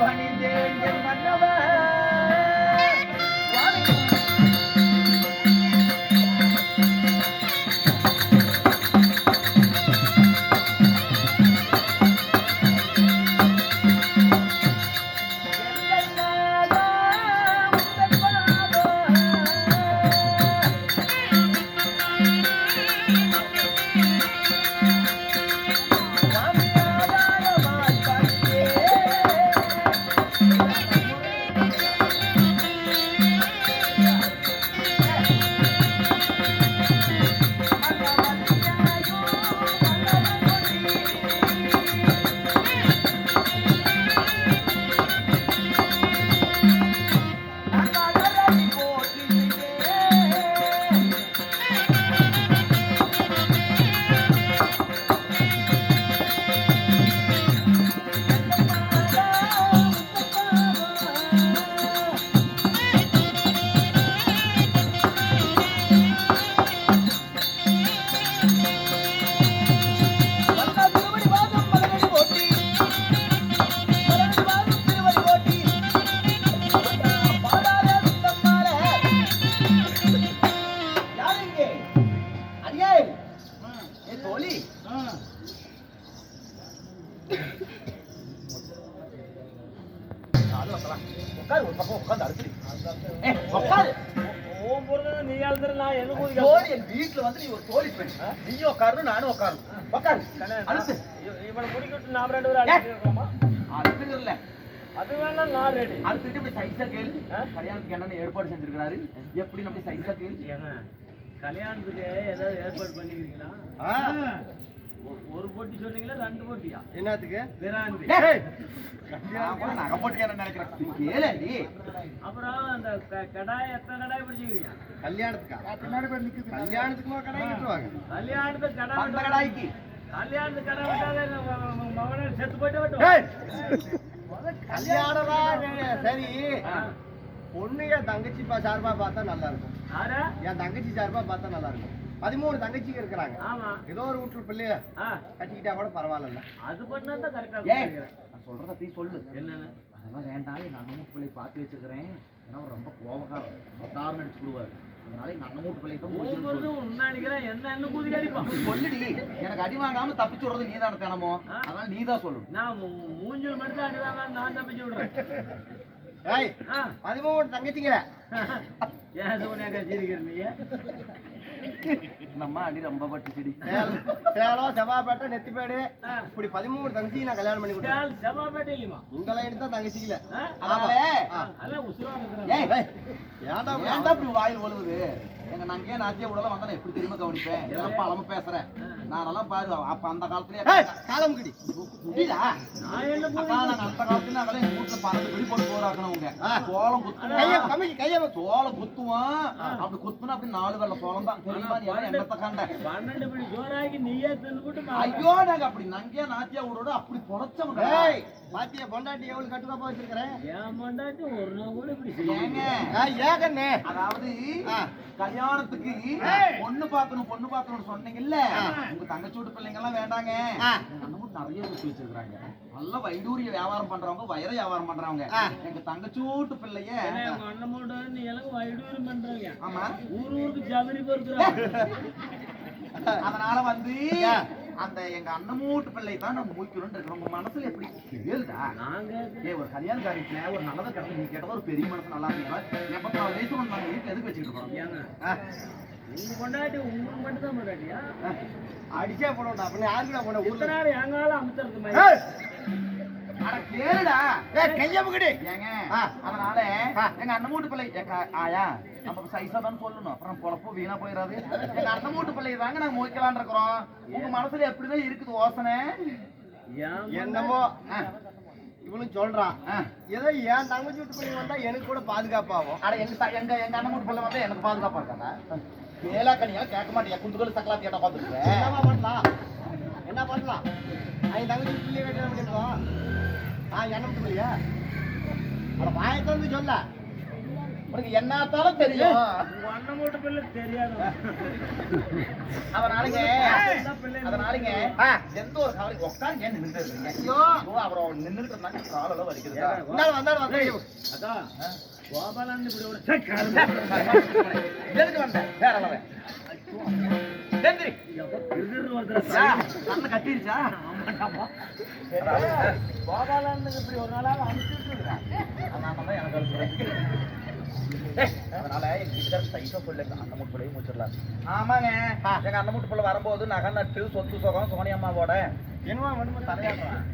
பணிந்தேன் என் உட்காரு ஒரு பக்கம் உட்காந்து அடுத்து உட்காரு. வீட்டுல வந்து நீ ஒரு தோழி பெண். நீயும் உட்காரு நானும் உட்காரு. உட்காரு அடுத்து இவனை முடிக்கிட்டு நாம ரெண்டு பேரும் அடுத்து இல்ல அது வேணா நான் ரெடி அடுத்துட்டு இப்படி சைஸா கேளு. ஆ? கல்யாணத்துக்கு என்னென்ன ஏற்பாடு செஞ்சிருக்காரு எப்படி நம்ம சைஸா கேளு. ஏங்க கல்யாணத்துக்கு ஏதாவது ஏற்பாடு பண்ணிக்கிறீங்களா ஒரு போட்டி சொன்னீங்களா ரெண்டு போட்டியா? என்னத்துக்கு? கேளேண்டி அப்புறம் அந்த க- கடாய் எத்தனை கடாய் பிடிச்சிக்கிறீங்க கல்யாணத்துக்கா? கல்யாணத்துக்கு கடை கட்டுவாங்க கல்யாணத்துக்கு கடை அந்த வெட்ட- கடாய்க்கு. கல்யாணத்துக்கு கடை விட்டாத மகனை செத்து போயிட்டு ஏய், விட்டு கல்யாணமா சரி. பொண்ணு என் தங்கச்சி பா- சார்பா பார்த்தா நல்லா இருக்கும். ஆரா என் தங்கச்சி சார்பா பார்த்தா நல்லா இருக்கும். பதிமூணு தங்கச்சிங்க இருக்கிறாங்க. ஆமா. ஏதோ ஒரு வீட்டுல பிள்ளைய கட்டிக்கிட்டா கூட பரவாயில்ல அது பண்ணா தான் கரெக்டா நான் சொல்றத அப்படி சொல்லு. என்னன்னு? அதெல்லாம் வேண்டாம். எங்க அண்ணன் பிள்ளை பார்த்து வச்சுக்கிறேன். ஏன்னா அவர் ரொம்ப கோபக்காரர் மொத்தாரம் நடிச்சு விடுவார் அதனால எங்க அண்ணன் வீட்டு பிள்ளை தான் முடிச்சுன்னு சொல்லு. ஒவ்வொருத்தரும் உன்னாடிக்கிறேன் என்ன என்ன கூதி அடிப்பான். சொல்லுடி. எனக்கு அடி வாங்காம தப்பிச்சு விடுறது நீ தானே தினமோ அதனால நீ தான் சொல்லணும் நான் மூஞ்சில் மட்டும் தான் அடிவாங்க நான் தப்பிச்சு விடுறேன். ஏய் பதிமூணு தங்கச்சிங்க. ஏன் சோனியாக்கா சிரிக்கிற நீ நம்ம அடி ரொம்ப பட்டு செடி சேலம் செவ்வாப்பேட்டை நெத்திப்பேடு. இப்படி பதிமூணு தங்கச்சி நான் கல்யாணம் பண்ணி கொடுத்தேன். சேல் செவ்வாப்பேட்டை இல்லையுமா உங்களை தான் தங்கச்சிக்கல ஏன்டா இப்படி ஏன்டா இப்படி வாயில் ஒழுகுது? எங்க நாங்க நாத்திய உடல வந்தா எப்படி தெரியுமா கவனிப்பேன்? இதெல்லாம் பழம பேசுறேன். நானெல்லாம் பாரு அப்ப அந்த காலத்துலயே காலம் கிடி புரியல நான் நாங்க அந்த காலத்துல நாங்களே எங்க வீட்டுல பறந்து வெளி போட்டு போறாக்கணுங்க சோளம் கைய குத்துவோம் கமிக்கி கைய. சோளம் குத்துவோம் அப்படி குத்துனா அப்படி நாலு வெள்ள சோளம் தான். தெரியுமா? நீ எல்லாம் எண்ணத்தை கண்ட? பன்னெண்டு மணி ஜோராகி நீயே தின்னுபிட்டு ஐயோ நாங்க அப்படி நங்கியா நாத்தியா விடோட அப்படி புடைச்சவங்க பாத்தியா பொண்டாட்டி எவ்வளவு கட்டுக்கோப்பா வச்சிருக்கிறேன்? என் பொண்டாட்டி ஒரு நாள் கூட இப்படி ஏங்க. செய்யுங்க ஏகண்ணே. அதாவது. கல்யாணத்துக்கு பொண்ணு பார்க்கணும் பொண்ணு பார்க்கணும்னு சொன்னீங்கல்ல? உங்க தங்கச்சி வீட்டு பிள்ளைங்க எல்லாம் வேண்டாங்க வீட்டு நிறைய வச்சு வச்சிருக்காங்க நல்ல வைடூரிய வியாபாரம் பண்றவங்க வயர வியாபாரம் பண்றவங்க. எங்க தங்கச்சி வீட்டு பிள்ளைய வைடூரம் பண்றாங்க. ஆமா. ஊர் ஊருக்கு ஜவரி அதனால வந்து. அந்த எங்க அண்ணன் வீட்டு பிள்ளை தான் நம்ம மூய்க்கணும்னு இருக்கிறோம் உங்க மனசுல எப்படி கேளுடா. நாங்க ஏய் ஒரு கல்யாண காரியத்துல ஒரு நல்லதை கிடக்கு நீ கேட்டதா ஒரு பெரிய மனசு நல்லா இருக்கீங்களா எப்ப வயசு ஒன்று நாங்கள் வீட்டுல எதுக்கு ஆ, உங்க பொண்டாட்டி உங்களுக்கு மட்டும் தான் பொண்டாட்டியா அடிச்சே போடா அப்படின்னு யாருக்குடா ஊர்ல. இத்தனை நாள் எங்கால அமுத்தறது மாதிரி? ஏய், அட கேளுடா ஏய் கைய முகடி ஏங்க ஆ. அதனால. எங்க அண்ணன் வீட்டு பிள்ளை ஆயா நம்ம சைஸா தான் சொல்லணும். அப்புறம் பொழப்பு வீணா போயிடாது எங்க அண்ணன் வீட்டு பிள்ளை தாங்க நாங்க மோய்க்கலான் இருக்கிறோம். உங்க மனசுல எப்படிதான் இருக்குது யோசனை? ஆ, இவனும் சொல்றான். ஏதோ என் தங்கச்சி வீட்டு பிள்ளை வந்தா எனக்கு கூட பாதுகாப்பாகும். அட எங்க எங்க எங்க அண்ணன் வீட்டு பிள்ளை வந்து எனக்கு பாதுகாப்பா இருக்காங்க கேளா கனியா கேட்க மாட்டியா? குந்துகள் சக்கலா கேட்ட பார்த்துருக்கேன் என்னவா பண்ணலாம்? என்ன பண்ணலாம்? அவன் தங்கச்சி பிள்ளைய கல்யாணம் பண்ணிருக்கோம் ஆ என்ன பிள்ளையா அட வாயை திறந்து சொல்ல. உனக்கு என்னத்தாலும் தெரியும். அண்ணன் மூட்டு பிள்ளை தெரியாது அதனாலங்க பிள்ளை? அதனாலங்க எந்த ஒரு கவலை உட்காந்து ஏன் நின்றுட்டு இருக்கீங்க ஐயோ. அப்புறம் நின்றுட்டு இருந்தாங்க காலெல்லாம் வலிக்குது வந்தாலும் வந்தாலும் அக்கா கோபாலன். எதுக்கு வந்தேன் வேற. கண்ணு கட்டிருச்சா. கோபாலனுக்கு இப்படி ஒரு நாளாவது அனுப்பிச்சு விட்டுருக்கா. அதனால தான் எனக்கு. ஏய், அதனால எங்க வீட்டுக்காரர் சைஸா சொல்லுங்க அண்ணன் மூட்டு பிள்ளையும் முடிச்சிடலாம். ஆமாங்க. எங்க மூட்டு பிள்ளை வரும்போது நகை நட்டு சொத்து சுகம் சோனி அம்மாவோட என்னமா வந்து தலையாடுறான்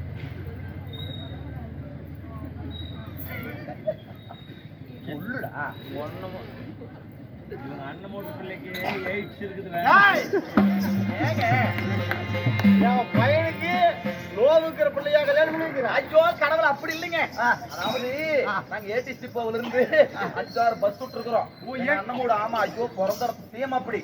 இவங்க அண்ணன் மூட்டு பிள்ளைக்கு எய்ட்ஸ் இருக்குது ஏய், ஏங்க என் பையனுக்கு நோவுக்கிற பிள்ளையா கல்யாணம் பண்ணிருக்கிறேன் ஐயோ கடவுள் அப்படி இல்லைங்க. அதாவது நாங்க ஏடி ஸ்டிப்போல இருந்து அஞ்சாறு பஸ் விட்டுருக்குறோம். எங்க அண்ணமோட ஆமா ஐயோ பிறந்த சேம் அப்படி.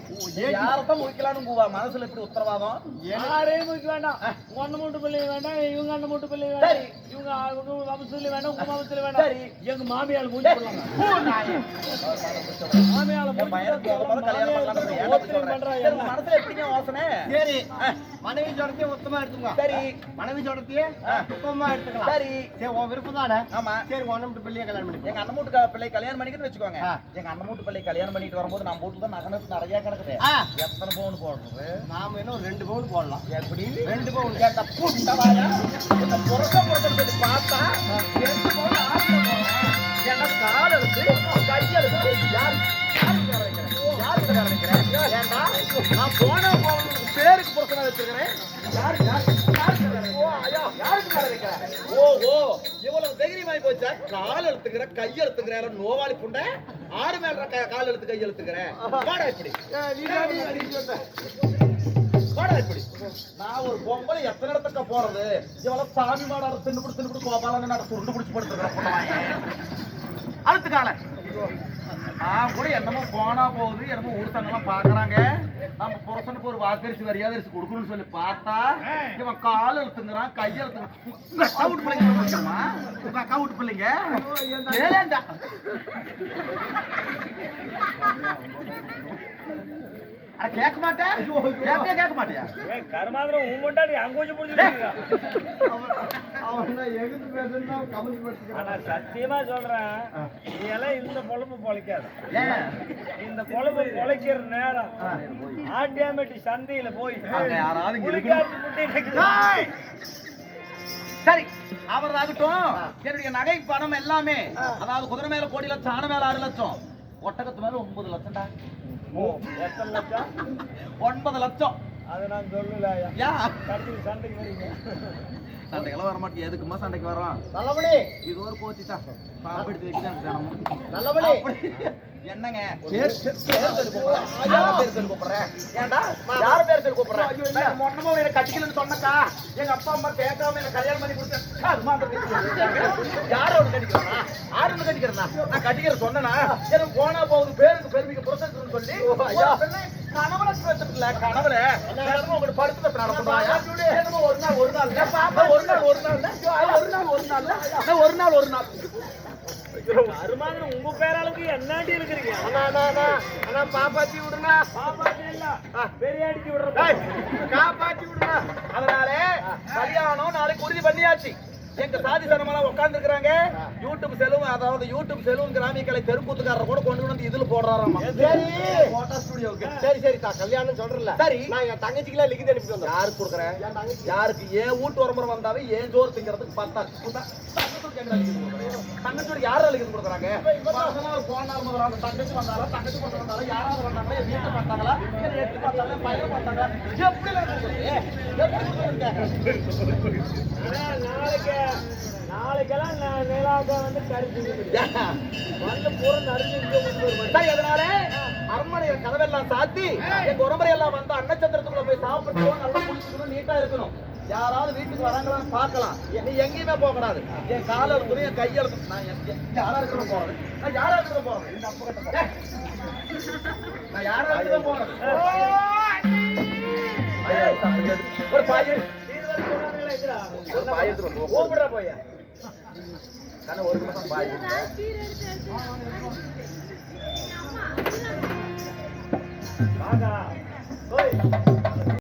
யாரத்தான் முடிக்கலாம்னு உங்க மனசுல இப்படி உத்தரவாதம்? யாரையும் முடிக்க வேண்டாம். உங்க அண்ணன் மூட்டு பிள்ளை வேண்டாம் இவங்க அண்ணன் மூட்டு பிள்ளை வேண்டாம். சரி. இவங்க அவங்க வம்சத்துல வேண்டாம் உங்க வம்சத்துல வேண்டாம். சரி. எங்க மாமியார் மூஞ்சி போடலாங்க மாமியால மனசுல எப்படிங்க யோசனை சரி. மனைவி சொல்றதே உத்தமா எடுத்துக்கோ சரி. மனைவி ஆ. உத்தமா எடுத்துக்கலாம். சரி. சரி உன் விருப்பம் தானே ஆமா. சரி உன் மட்டும் பிள்ளைய கல்யாணம் பண்ணிக்கோ. எங்க அண்ணன் வீட்டு பிள்ளை கல்யாணம் பண்ணிக்கிட்டு வச்சுக்கோங்க. எங்க அண்ணன் வீட்டு பிள்ளை கல்யாணம் பண்ணிட்டு வரும்போது நம்ம வீட்டுல தான் நகை நிறைய கிடக்குது. எத்தனை பவுன் போடுறது? நாம இன்னும் ரெண்டு பவுன் போடலாம். எப்படி? ரெண்டு பவுன். எங்க புட்டவாயா இந்த புறக்க புறக்க சொல்லி பார்த்தா ரெண்டு பவுன் என்ன கால் எடுத்து கை எடுத்து யார் நான் போனா பேருக்கு புறக்கணை வச்சிருக்கிறேன். யாருக்கு யாருக்கு யாருக்கு ஓ இவ்வளவு தைரியமாயி போச்சா? கால் எடுத்துக்கிற கை எடுத்துக்கிற நோவாளி புண்டை. ஆறு மேல கால் எடுத்து கை எடுத்துக்கிறேன் வாடா இப்படி. வாடா இப்படி. நான் ஒரு பொம்பளை எத்தனை இடத்துக்கு போறது? இவ்வளவு சாமி மாட தின்னு தின்னு கோபாலன்னு நான் துண்டு பிடிச்சு படுத்துக்கிறேன் அடுத்த கால நான் கூட என்னமோ போனா போகுது என்னமோ ஊர் தங்கெல்லாம் பாக்குறாங்க. நம்ம புருஷனுக்கு ஒரு வாக்கரிசி மரியாதை கொடுக்கணும்னு சொல்லி பார்த்தா இவன் கால் எழுத்துங்கிறான் கை எழுத்துங்க உங்க அக்கா வீட்டு பிள்ளைங்க உங்க அக்கா வீட்டு பிள்ளைங்க? ஏலேண்டா கேட்க மாட்டேன் கேட்க கேட்க மாட்டியா ஏய், கருமாந்திரம் உன் முன்னாடி அங்க கொஞ்சம் புடிச்சிருக்கீங்க அவன் தான் எகுத்து பேசுறா கமெண்ட் படுத்துக்கிறான் ஆனா சத்தியமா சொல்றேன் நீ எல்லாம் இந்த பொழப்பு பொழைக்காத இந்த பொழப்பு பொழைக்கிற நேரம் ஆட்டியாமெட்டி சந்தையில போய். சரி அவர் ஆகட்டும் என்னுடைய நகை பணம் எல்லாமே அதாவது குதிரை மேல கோடி லட்சம் ஆன மேல ஆறு லட்சம் ஒட்டகத்து மேல ஒன்பது லட்சம்டா ஓ, எத்தனை லட்சம்? ஒன்பது லட்சம். அதை நான் சொல்லல. யா. கடைசியில் சண்டைக்கு வரீங்க சண்டைக்கெல்லாம் வர மாட்டேன் எதுக்குமா சண்டைக்கு வரோம் நல்லபடி. இது ஒரு கோச்சி தான் எடுத்து வைக்கிறாங்க. நல்லபடி. என்னங்க பேர் சொல்லி கூப்பிடுறேன். ஏன்டா? யார பேர் சொல்லி கூப்பிடுறேன்? மொட்டமா உன்னை கட்டிக்கலன்னு சொன்னக்கா, எங்க அப்பா அம்மா கேட்காம என்ன கல்யாணம் பண்ணி கொடுத்தேன். யார ஒண்ணு கட்டிக்கிறேனா? யாரு ஒண்ணு கட்டிக்கிறேனா? நான் கட்டிக்கிற சொன்னேனா? எனக்கு போனா போகுது, பேருக்கு பெருமைக்கு புருஷத்துக்குன்னு சொல்லி, கனவுல பேசுறதில்ல, கனவுல. உங்களுக்கு படுத்துல நடக்குமாயா? என்னமோ ஒரு நாள் ஒரு நாள் ஒரு நாள் ஒரு நாள் ஒரு நாள் ஒரு நாள் ஒரு நாள் கருமாந்திரம் உங்க பேராளுக்கு என்னாண்டி இருக்கிறீங்க? அண்ணா அண்ணா அண்ணா. அண்ணா பாப்பாத்தி விடுங்க பாப்பாத்தி இல்ல. பெரிய அடிச்சு விடுற ஏய், காப்பாத்தி விடுங்க அதனால கல்யாணம் நாளைக்கு உறுதி பண்ணியாச்சு. எங்க சாதி சனமெல்லாம் உட்கார்ந்து இருக்கிறாங்க யூடியூப் செலவு அதாவது யூடியூப் செலவு கிராமிய கலை தெருக்கூத்துக்காரர் கூட கொண்டு வந்து இதுல போடுறாராமா சரி. போட்டோ ஸ்டுடியோக்கு சரி சரி தா கல்யாணம் சொல்றல சரி. நான் என் தங்கச்சிக்கெல்லாம் லிখিত அனுப்பி வந்தேன். யாருக்கு கொடுக்குறேன்? யாருக்கு? ஏன் வீட்டு உரமுறை வந்தாவே ஏன் சோறு திங்கிறதுக்கு பார்த்தா தங்கச்சோடு யாரும் அழுகிறது கொடுக்குறாங்க? தங்கச்சி வந்தாலும் தங்கச்சி கொண்டு வந்தாலும் யாராவது வந்தாங்களா? வீட்டை பார்த்தாங்களா? எட்டு பார்த்தாங்களா? பையனை பார்த்தாங்களா? எப்படி எல்லாம் நாளைக்கு நாளைக்கெல்லாம் நிலாக்க வந்து கருத்து வந்து பூரா நறுஞ்சு சரி அதனால அரண்மனை கதவெல்லாம் சாத்தி எங்க உறமுறை எல்லாம் வந்து அன்னச்சத்திரத்துக்குள்ள போய் சாப்பிட்டுக்கணும் நல்லா குளிச்சுக்கணும் நீட்டா இருக்கணும். யாராவது வீட்டுக்கு வராங்களான்னு பார்க்கலாம். நீ எங்கேயுமே போக கூடாது. என் கால என் நான் யாரா இருக்கணும் போறது. நான் யாரா இருக்கணும் போறது. நான் யாரா இருக்கணும் போறது? ஒரு பாய் கூப்பிடுற போய் கண்ண ஒரு நிமிஷம் பாய்.